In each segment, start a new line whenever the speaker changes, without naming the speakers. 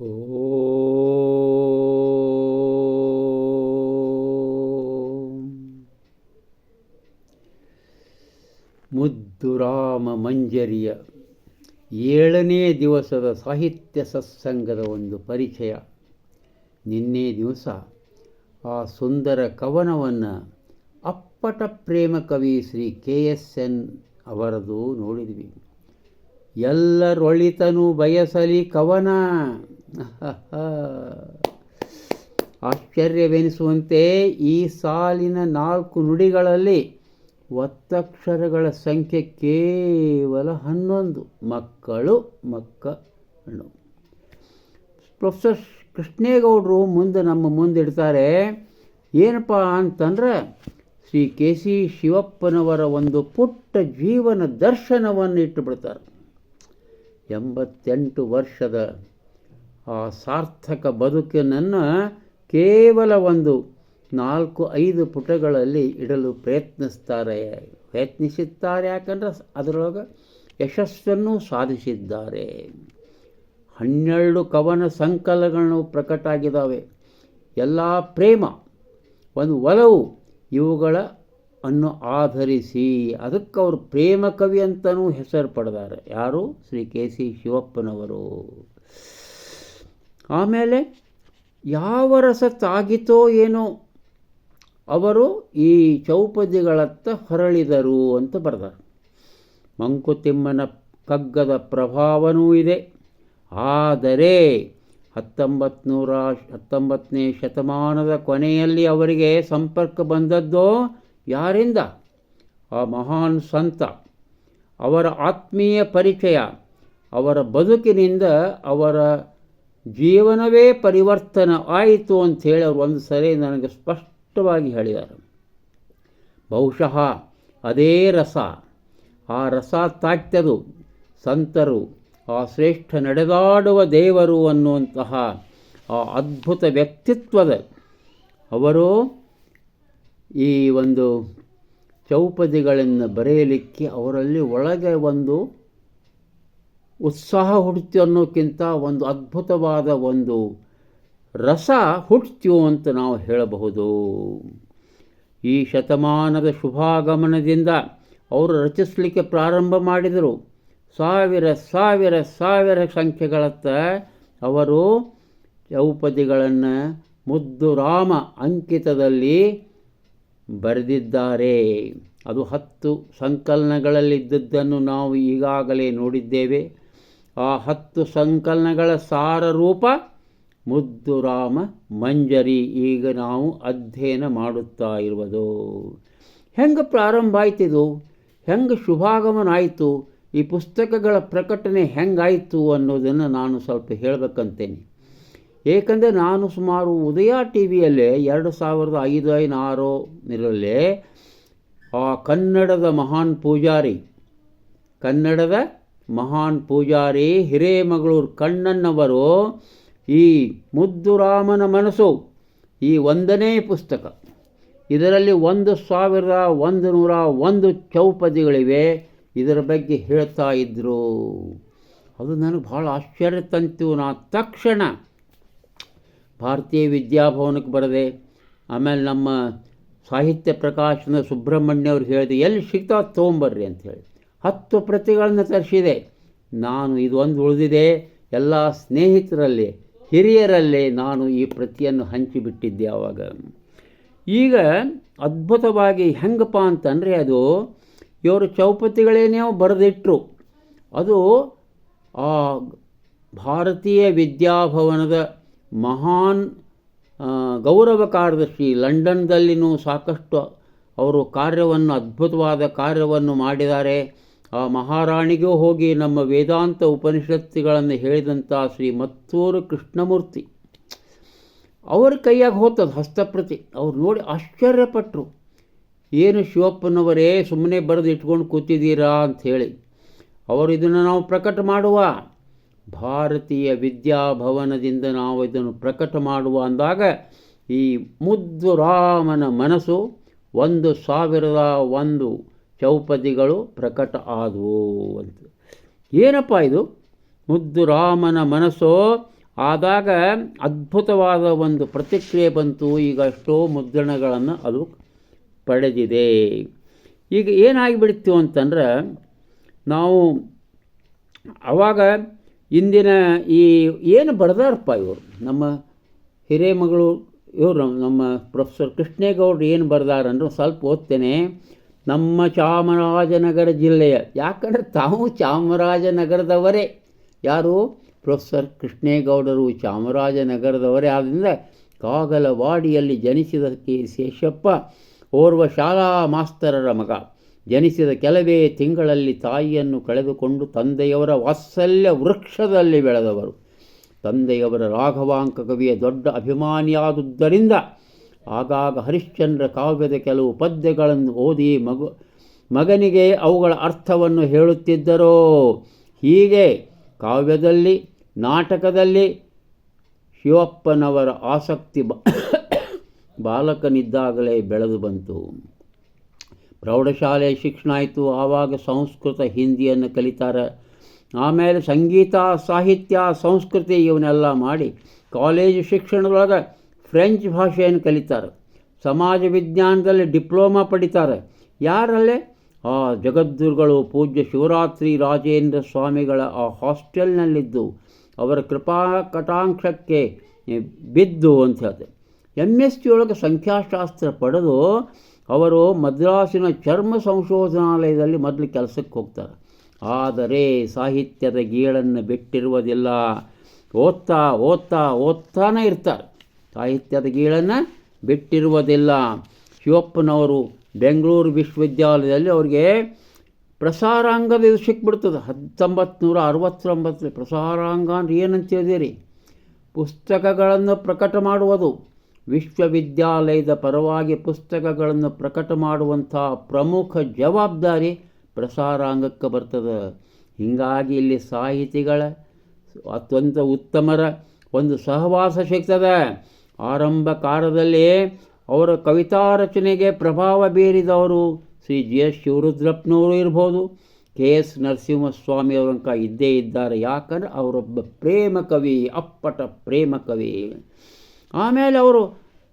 ಮುದ್ದು ರಾಮ ಮಂಜರಿಯ ಏಳನೇ ದಿವಸದ ಸಾಹಿತ್ಯ ಸತ್ಸಂಗದ ಒಂದು ಪರಿಚಯ. ನಿನ್ನೆ ದಿವಸ ಆ ಸುಂದರ ಕವನವನ್ನು ಅಪ್ಪಟ ಪ್ರೇಮ ಕವಿ ಶ್ರೀ ಕೆ ಎಸ್ ಎನ್ ಅವರದು ನೋಡಿದ್ವಿ. ಎಲ್ಲರೊಳಿತನು ಬಯಸಲಿ ಕವನ. ಆಶ್ಚರ್ಯವೆನಿಸುವಂತೆ ಈ ಸಾಲಿನ ನಾಲ್ಕು ನುಡಿಗಳಲ್ಲಿ ಒತ್ತಕ್ಷರಗಳ ಸಂಖ್ಯೆ ಕೇವಲ ಹನ್ನೊಂದು. ಮಕ್ಕಳು ಮಕ್ಕಳು. ಪ್ರೊಫೆಸರ್ ಕೃಷ್ಣೇಗೌಡರು ಮುಂದೆ ನಮ್ಮ ಮುಂದಿಡ್ತಾರೆ ಏನಪ್ಪ ಅಂತಂದ್ರೆ ಶ್ರೀ ಕೆ ಸಿ ಶಿವಪ್ಪನವರ ಒಂದು ಪುಟ್ಟ ಜೀವನ ದರ್ಶನವನ್ನು ಇಟ್ಟುಬಿಡ್ತಾರೆ ಎಂಬತ್ತೆಂಟು ವರ್ಷದ ಆ ಸಾರ್ಥಕ ಬದುಕಿನನ್ನು ಕೇವಲ ಒಂದು ನಾಲ್ಕು ಐದು ಪುಟಗಳಲ್ಲಿ ಇಡಲು ಪ್ರಯತ್ನಿಸ್ತಾರೆ. ಪ್ರಯತ್ನಿಸುತ್ತಾರೆ ಯಾಕಂದರೆ ಅದರೊಳಗೆ ಯಶಸ್ಸನ್ನು ಸಾಧಿಸಿದ್ದಾರೆ. ಹನ್ನೆರಡು ಕವನ ಸಂಕಲನಗಳು ಪ್ರಕಟ ಆಗಿದ್ದಾವೆ. ಎಲ್ಲ ಪ್ರೇಮ, ಒಂದು ಒಲವು ಇವುಗಳ ಅನ್ನು ಆಧರಿಸಿ ಅದಕ್ಕೆ ಅವರು ಪ್ರೇಮ ಕವಿ ಅಂತಲೂ ಹೆಸರು ಪಡೆದಾರೆ. ಯಾರು? ಶ್ರೀ ಕೆ ಸಿ ಶಿವಪ್ಪನವರು. ಆಮೇಲೆ ಯಾವ ರಸ ತಾಗಿತೋ ಏನೋ ಅವರು ಈ ಚೌಪದಿಗಳತ್ತ ಹೊರಳಿದರು ಅಂತ ಬರೆದಾರೆ ಮಂಕುತಿಮ್ಮನ ಕಗ್ಗದ ಪ್ರಭಾವನೂ ಇದೆ. ಆದರೆ ಹತ್ತೊಂಬತ್ತು ನೂರ ಹತ್ತೊಂಬತ್ತನೇ ಶತಮಾನದ ಕೊನೆಯಲ್ಲಿ ಅವರಿಗೆ ಸಂಪರ್ಕ ಬಂದದ್ದು ಯಾರಿಂದ? ಆ ಮಹಾನ್ ಸಂತ, ಅವರ ಆತ್ಮೀಯ ಪರಿಚಯ, ಅವರ ಬದುಕಿನಿಂದ ಅವರ ಜೀವನವೇ ಪರಿವರ್ತನ ಆಯಿತು ಅಂಥೇಳಿ ಅವರು ಒಂದು ಸರಿ ನನಗೆ ಸ್ಪಷ್ಟವಾಗಿ ಹೇಳಿದ್ದಾರೆ. ಬಹುಶಃ ಅದೇ ರಸ, ಆ ರಸ ತಾಕ್ತದು ಸಂತರು, ಆ ಶ್ರೇಷ್ಠ ನಡೆದಾಡುವ ದೇವರು ಅನ್ನುವಂತಹ ಆ ಅದ್ಭುತ ವ್ಯಕ್ತಿತ್ವದ ಅವರು ಈ ಒಂದು ಚೌಪದಿಗಳನ್ನು ಬರೆಯಲಿಕ್ಕೆ ಅವರಲ್ಲಿ ಒಳಗೆ ಒಂದು ಉತ್ಸಾಹ ಹುಡ್ತು ಅನ್ನೋಕ್ಕಿಂತ ಒಂದು ಅದ್ಭುತವಾದ ಒಂದು ರಸ ಹುಟ್ತು ಅಂತ ನಾವು ಹೇಳಬಹುದು. ಈ ಶತಮಾನದ ಶುಭಾಗಮನದಿಂದ ಅವರು ರಚಿಸಲಿಕ್ಕೆ ಪ್ರಾರಂಭ ಮಾಡಿದರು. ಸಾವಿರ ಸಾವಿರ ಸಾವಿರ ಸಂಖ್ಯೆಗಳತ್ತ ಅವರು ಚೌಪದಿಗಳನ್ನು ಮುದ್ದು ರಾಮ ಅಂಕಿತದಲ್ಲಿ ಬರೆದಿದ್ದಾರೆ. ಅದು ಹತ್ತು ಸಂಕಲನಗಳಲ್ಲಿದ್ದದ್ದನ್ನು ನಾವು ಈಗಾಗಲೇ ನೋಡಿದ್ದೇವೆ. ಆ ಹತ್ತು ಸಂಕಲನಗಳ ಸಾರರೂಪ ಮುದ್ದು ರಾಮ ಮಂಜರಿ ಈಗ ನಾವು ಅಧ್ಯಯನ ಮಾಡುತ್ತಾ ಇರುವುದು. ಹೆಂಗೆ ಪ್ರಾರಂಭ ಆಯ್ತಿದು? ಹೆಂಗೆ ಶುಭಾಗಮನ ಆಯಿತು? ಈ ಪುಸ್ತಕಗಳ ಪ್ರಕಟಣೆ ಹೆಂಗಾಯಿತು ಅನ್ನೋದನ್ನು ನಾನು ಸ್ವಲ್ಪ ಹೇಳಬೇಕಂತೇನೆ. ಏಕೆಂದರೆ ನಾನು ಸುಮಾರು ಉದಯ ಟಿ ವಿಯಲ್ಲೇ ಎರಡು ಸಾವಿರದ ಐದು ಐನಾರು ನಿರಲ್ಲೇ ಆ ಕನ್ನಡದ ಮಹಾನ್ ಪೂಜಾರಿ, ಕನ್ನಡದ ಮಹಾನ್ ಪೂಜಾರಿ ಹಿರೇಮಗಳೂರು ಕಣ್ಣನ್ನವರು ಈ ಮುದ್ದುರಾಮನ ಮನಸ್ಸು, ಈ ಒಂದನೇ ಪುಸ್ತಕ. ಇದರಲ್ಲಿ ಒಂದು ಸಾವಿರದ ಒಂದು ನೂರ ಒಂದು ಚೌಪದಿಗಳಿವೆ. ಇದರ ಬಗ್ಗೆ ಹೇಳ್ತಾ ಇದ್ದರು ಅದು ನನಗೆ ಭಾಳ ಆಶ್ಚರ್ಯ ತಂತು. ನಾ ತಕ್ಷಣ ಭಾರತೀಯ ವಿದ್ಯಾಭವನಕ್ಕೆ ಬರದೆ, ಆಮೇಲೆ ನಮ್ಮ ಸಾಹಿತ್ಯ ಪ್ರಕಾಶನ ಸುಬ್ರಹ್ಮಣ್ಯ ಅವ್ರಿಗೆ ಹೇಳಿದೆ ಎಲ್ಲಿ ಸಿಗ್ತಾ? ತೊಗೊಂಬರ್ರಿ ಅಂತ ಹೇಳಿ. ಹತ್ತು ಪ್ರತಿಗಳನ್ನು ತರಿಸಿದೆ. ನಾನು ಇದು ಒಂದು ಉಳಿದಿದೆ. ಎಲ್ಲ ಸ್ನೇಹಿತರಲ್ಲಿ, ಹಿರಿಯರಲ್ಲಿ ನಾನು ಈ ಪ್ರತಿಯನ್ನು ಹಂಚಿಬಿಟ್ಟಿದ್ದೆ ಆವಾಗ. ಈಗ ಅದ್ಭುತವಾಗಿ ಹೆಂಗಪ್ಪ ಅಂತಂದರೆ ಅದು ಇವರು ಚೌಪತಿಗಳೇನೇ ಬರೆದಿಟ್ಟರು ಅದು ಆ ಭಾರತೀಯ ವಿದ್ಯಾಭವನದ ಮಹಾನ್ ಗೌರವ ಕಾರ್ಯದರ್ಶಿ ಲಂಡನ್ದಲ್ಲಿನೂ ಸಾಕಷ್ಟು ಅವರು ಕಾರ್ಯವನ್ನು, ಅದ್ಭುತವಾದ ಕಾರ್ಯವನ್ನು ಮಾಡಿದ್ದಾರೆ. ಆ ಮಹಾರಾಣಿಗೂ ಹೋಗಿ ನಮ್ಮ ವೇದಾಂತ ಉಪನಿಷತ್ತುಗಳನ್ನು ಹೇಳಿದಂಥ ಶ್ರೀ ಮತ್ತೂರು ಕೃಷ್ಣಮೂರ್ತಿ. ಅವರ ಕೈಯಾಗ ಹೋತದ ಹಸ್ತಪ್ರತಿ. ಅವ್ರು ನೋಡಿ ಆಶ್ಚರ್ಯಪಟ್ಟರು ಏನು ಶಿವಪ್ಪನವರೇ ಸುಮ್ಮನೆ ಬರೆದು ಇಟ್ಕೊಂಡು ಕೂತಿದ್ದೀರಾ ಅಂಥೇಳಿ ಅವರು ಇದನ್ನು ನಾವು ಪ್ರಕಟ ಮಾಡುವ. ಭಾರತೀಯ ವಿದ್ಯಾಭವನದಿಂದ ನಾವು ಇದನ್ನು ಪ್ರಕಟ ಮಾಡುವ ಅಂದಾಗ, ಈ ಮುದ್ದು ರಾಮನ ಮನಸ್ಸು ಒಂದು ಸಾವಿರದ ಒಂದು ಚೌಪದಿಗಳು ಪ್ರಕಟ ಆದವು ಅಂತ. ಏನಪ್ಪ ಇದು? ಮುದ್ದು ರಾಮನ ಮನಸ್ಸು? ಆದಾಗ ಅದ್ಭುತವಾದ ಒಂದು ಪ್ರತಿಕ್ರಿಯೆ ಬಂತು. ಈಗ ಎಷ್ಟೋ ಮುದ್ರಣಗಳನ್ನು ಅದು ಪಡೆದಿದೆ. ಈಗ ಏನಾಗಿಬಿಡ್ತು ಅಂತಂದ್ರೆ, ನಾವು ಆವಾಗ ಇಂದಿನ ಈ ಏನು ಬರೆದಾರಪ್ಪ ಇವರು? ನಮ್ಮ ಹಿರೇಮಗಳು ಇವರು ನಮ್ಮ ಪ್ರೊಫೆಸರ್ ಕೃಷ್ಣೇಗೌಡರು ಏನು ಬರೆದಾರಂದ್ರೆ ಸ್ವಲ್ಪ ಓದ್ತೇನೆ. ನಮ್ಮ ಚಾಮರಾಜನಗರ ಜಿಲ್ಲೆಯ, ಯಾಕಂದರೆ ತಾವು ಚಾಮರಾಜನಗರದವರೇ. ಯಾರು? ಪ್ರೊಫೆಸರ್ ಕೃಷ್ಣೇಗೌಡರು ಚಾಮರಾಜನಗರದವರೇ ಆದ್ದರಿಂದ ಕಾಗಲವಾಡಿಯಲ್ಲಿ ಜನಿಸಿದ ಕೆ. ಶೇಷಪ್ಪ ಓರ್ವ ಶಾಲಾ ಮಾಸ್ತರರ ಮಗ. ಜನಿಸಿದ ಕೆಲವೇ ತಿಂಗಳಲ್ಲಿ ತಾಯಿಯನ್ನು ಕಳೆದುಕೊಂಡು ತಂದೆಯವರ ವಾತ್ಸಲ್ಯ ವೃಕ್ಷದಲ್ಲಿ ಬೆಳೆದವರು. ತಂದೆಯವರ ರಾಘವಾಂಕ ಕವಿಯ ದೊಡ್ಡ ಅಭಿಮಾನಿಯಾದುದರಿಂದ ಆಗಾಗ ಹರಿಶ್ಚಂದ್ರ ಕಾವ್ಯದ ಕೆಲವು ಪದ್ಯಗಳನ್ನು ಓದಿ ಮಗು, ಮಗನಿಗೆ ಅವುಗಳ ಅರ್ಥವನ್ನು ಹೇಳುತ್ತಿದ್ದರು? ಹೀಗೆ ಕಾವ್ಯದಲ್ಲಿ, ನಾಟಕದಲ್ಲಿ ಶಿವಪ್ಪನವರ ಆಸಕ್ತಿ ಬಾಲಕನಿದ್ದಾಗಲೇ ಬೆಳೆದು ಬಂತು. ಪ್ರೌಢಶಾಲೆ ಶಿಕ್ಷಣ ಆಯಿತು, ಆವಾಗ ಸಂಸ್ಕೃತ, ಹಿಂದಿಯನ್ನು ಕಲಿತಾರೆ. ಆಮೇಲೆ ಸಂಗೀತ, ಸಾಹಿತ್ಯ, ಸಂಸ್ಕೃತಿ ಇವನ್ನೆಲ್ಲ ಮಾಡಿ ಕಾಲೇಜು ಶಿಕ್ಷಣದೊಳಗೆ ಫ್ರೆಂಚ್ ಭಾಷೆಯನ್ನು ಕಲಿತಾರೆ. ಸಮಾಜ ವಿಜ್ಞಾನದಲ್ಲಿ ಡಿಪ್ಲೊಮಾ ಪಡಿತಾರೆ. ಯಾರಲ್ಲೇ? ಆ ಜಗದ್ಗುರುಗಳು ಪೂಜ್ಯ ಶಿವರಾತ್ರಿ ರಾಜೇಂದ್ರ ಸ್ವಾಮಿಗಳ ಆ ಹಾಸ್ಟೆಲ್ನಲ್ಲಿದ್ದು, ಅವರ ಕೃಪಾ ಕಟಾಂಕ್ಷಕ್ಕೆ ಬಿದ್ದು ಅಂತ ಹೇಳ್ತಾರೆ ಎಂ ಎಸ್ ಟಿ ಒಳಗೆ ಸಂಖ್ಯಾಶಾಸ್ತ್ರ ಪಡೆದು ಅವರು ಮದ್ರಾಸಿನ ಚರ್ಮ ಸಂಶೋಧನಾಲಯದಲ್ಲಿ ಮೊದಲು ಕೆಲಸಕ್ಕೆ ಹೋಗ್ತಾರೆ. ಆದರೆ ಸಾಹಿತ್ಯದ ಗೀಳನ್ನು ಬಿಟ್ಟಿರುವುದಿಲ್ಲ. ಓದ್ತಾ ಓದ್ತಾ, ಓದ್ತಾನೆ ಇರ್ತಾರೆ. ಸಾಹಿತ್ಯದ ಗೀಳನ್ನು ಬಿಟ್ಟಿರುವುದಿಲ್ಲ. ಶಿವಪ್ಪನವರು ಬೆಂಗಳೂರು ವಿಶ್ವವಿದ್ಯಾಲಯದಲ್ಲಿ ಅವ್ರಿಗೆ ಪ್ರಸಾರಾಂಗದ ಇದು ಸಿಕ್ಬಿಡ್ತದೆ. ಹತ್ತೊಂಬತ್ತು ನೂರ ಅರವತ್ತೊಂಬತ್ತು ಪ್ರಸಾರಾಂಗ ಅಂದ್ರೆ ಏನಂತ ಹೇಳಿದಿರಿ? ಪುಸ್ತಕಗಳನ್ನು ಪ್ರಕಟ ಮಾಡುವುದು. ವಿಶ್ವವಿದ್ಯಾಲಯದ ಪರವಾಗಿ ಪುಸ್ತಕಗಳನ್ನು ಪ್ರಕಟ ಮಾಡುವಂಥ ಪ್ರಮುಖ ಜವಾಬ್ದಾರಿ ಪ್ರಸಾರಾಂಗಕ್ಕೆ ಬರ್ತದೆ. ಹೀಗಾಗಿ ಇಲ್ಲಿ ಸಾಹಿತಿಗಳ ಅತ್ಯಂತ ಉತ್ತಮರ ಒಂದು ಸಹವಾಸ ಸಿಗ್ತದೆ. ಆರಂಭ ಕಾಲದಲ್ಲಿ ಅವರ ಕವಿತಾ ರಚನೆಗೆ ಪ್ರಭಾವ ಬೀರಿದವರು ಶ್ರೀ ಜಿ ಎಸ್ ಶಿವರುದ್ರಪ್ಪನವರು ಇರ್ಬೋದು. ಕೆ ಎಸ್ ನರಸಿಂಹಸ್ವಾಮಿ ಅವರಂಕ ಇದ್ದೇ ಇದ್ದಾರೆ. ಯಾಕಂದರೆ ಅವರೊಬ್ಬ ಪ್ರೇಮ ಕವಿ, ಅಪ್ಪಟ ಪ್ರೇಮ ಕವಿ. ಆಮೇಲೆ ಅವರು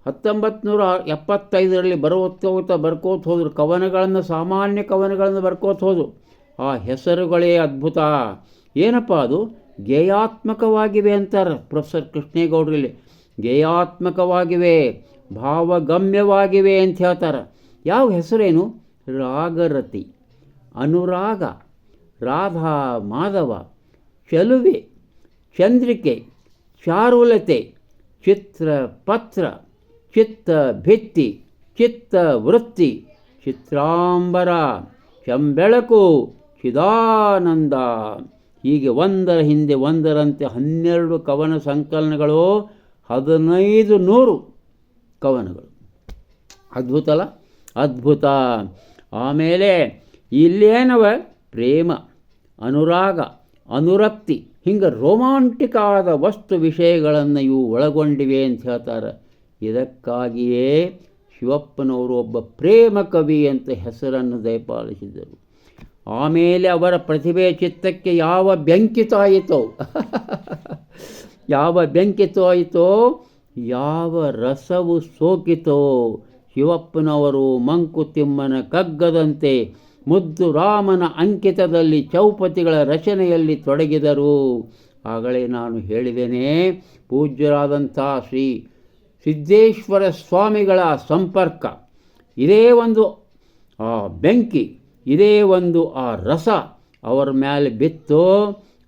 ಹತ್ತೊಂಬತ್ತು ನೂರ ಎಪ್ಪತ್ತೈದರಲ್ಲಿ ಬರೋತ್ತ ಬರ್ಕೋತ ಹೋದರು. ಕವನಗಳನ್ನು, ಸಾಮಾನ್ಯ ಕವನಗಳನ್ನು ಬರ್ಕೋತ ಹೋದರು. ಆ ಹೆಸರುಗಳೇ ಅದ್ಭುತ. ಏನಪ್ಪ ಅದು? ಗೇಯಾತ್ಮಕವಾಗಿವೆ ಅಂತಾರೆ ಪ್ರೊಫೆಸರ್ ಕೃಷ್ಣೇಗೌಡರಲ್ಲಿ ಗೇಯಾತ್ಮಕವಾಗಿವೆ, ಭಾವಗಮ್ಯವಾಗಿವೆ ಅಂತ ಹೇಳ್ತಾರೆ. ಯಾವ ಹೆಸರೇನು? ರಾಗರತಿ. ಅನುರಾಗ, ರಾಧಾ, ಮಾಧವ, ಚಲುವೆ, ಚಂದ್ರಿಕೆ, ಚಾರುಲತೆ ಚಿತ್ರ ಪತ್ರ ಚಿತ್ತ ಭಿತ್ತಿ ಚಿತ್ತ ವೃತ್ತಿ ಚಿತ್ರಾಂಬರ, ಚಂಬೆಳಕು, ಚಿದಾನಂದ. ಹೀಗೆ ಒಂದರ ಹಿಂದೆ ಒಂದರಂತೆ ಹನ್ನೆರಡು ಕವನ ಸಂಕಲನಗಳು ಹದಿನೈದು ನೂರು ಕವನಗಳು. ಅದ್ಭುತ ಅಲ್ಲ? ಅದ್ಭುತ. ಆಮೇಲೆ ಇಲ್ಲೇನವ? ಪ್ರೇಮ, ಅನುರಾಗ, ಅನುರಕ್ತಿ, ಹಿಂಗೆ ರೋಮಾಂಟಿಕ್ ಆದ ವಸ್ತು ವಿಷಯಗಳನ್ನು ಇವು ಒಳಗೊಂಡಿವೆ ಅಂತ ಹೇಳ್ತಾರೆ. ಇದಕ್ಕಾಗಿಯೇ ಶಿವಪ್ಪನವರು ಒಬ್ಬ ಪ್ರೇಮ ಕವಿ ಅಂತ ಹೆಸರನ್ನು ದಯಪಾಲಿಸಿದರು. ಆಮೇಲೆ ಅವರ ಪ್ರತಿಭೆ ಚಿತ್ತಕ್ಕೆ ಯಾವ ಬೆಂಕಿತಾಯಿತೋ ಯಾವ ಬೆಂಕಿತೋ ಆಯಿತೋ ಯಾವ ರಸವು ಸೋಕಿತೋ? ಶಿವಪ್ಪನವರು ಮಂಕುತಿಮ್ಮನ ಕಗ್ಗದಂತೆ ಮುದ್ದು ರಾಮನ ಅಂಕಿತದಲ್ಲಿ ಚೌಪತಿಗಳ ರಚನೆಯಲ್ಲಿ ತೊಡಗಿದರು. ಆಗಲೇ ನಾನು ಹೇಳಿದ್ದೇನೆ, ಪೂಜ್ಯರಾದಂಥ ಶ್ರೀ ಸಿದ್ದೇಶ್ವರ ಸ್ವಾಮಿಗಳ ಸಂಪರ್ಕ. ಇದೇ ಒಂದು ಆ ಬೆಂಕಿ, ಇದೇ ಒಂದು ಆ ರಸ ಅವರ ಮೇಲೆ ಬಿತ್ತು.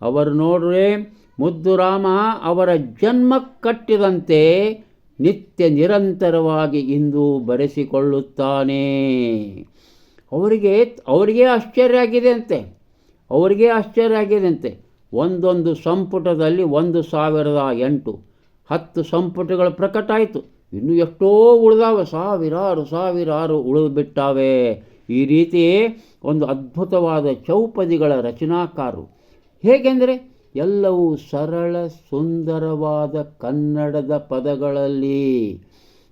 ಅವರು ನೋಡ್ರೆ ಮುದ್ದು ರಾಮ ಅವರ ಜನ್ಮ ಕಟ್ಟಿದಂತೆ ನಿತ್ಯ ನಿರಂತರವಾಗಿ ಇಂದು ಬರೆಸಿಕೊಳ್ಳುತ್ತಾನೆ. ಅವರಿಗೆ ಅವರಿಗೆ ಆಶ್ಚರ್ಯ ಆಗಿದೆ ಅಂತೆ. ಅವರಿಗೆ ಆಶ್ಚರ್ಯ ಆಗಿದೆ ಅಂತೆ. ಒಂದೊಂದು ಸಂಪುಟದಲ್ಲಿ ಒಂದು ಸಾವಿರದ ಎಂಟು, ಹತ್ತು ಸಂಪುಟಗಳು ಪ್ರಕಟ ಆಯಿತು. ಇನ್ನು ಎಷ್ಟೋ ಉಳಿದಾವೆ. ಸಾವಿರಾರು ಸಾವಿರಾರು ಉಳಿದು ಬಿಟ್ಟಾವೆ ಈ ರೀತಿ ಒಂದು ಅದ್ಭುತವಾದ ಚೌಪದಿಗಳ ರಚನಾಕಾರರು. ಹೇಗೆಂದರೆ ಎಲ್ಲವೂ ಸರಳ ಸುಂದರವಾದ ಕನ್ನಡದ ಪದಗಳಲ್ಲಿ.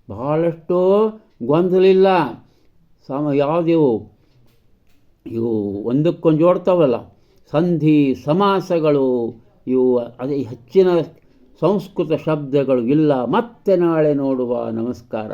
ಬಹಳಷ್ಟು ಗೊಂದಲಿಲ್ಲ. ಸಮ ಯಾವುದಿವು ಇವು ಒಂದಕ್ಕೊಂದು ಜೋಡ್ತಾವಲ್ಲ. ಸಂಧಿ ಸಮಾಸಗಳು, ಇವು ಅದೇ ಹೆಚ್ಚಿನ ಸಂಸ್ಕೃತ ಶಬ್ದಗಳು ಇಲ್ಲ. ಮತ್ತೆ ನಾಳೆ ನೋಡುವ. ನಮಸ್ಕಾರ.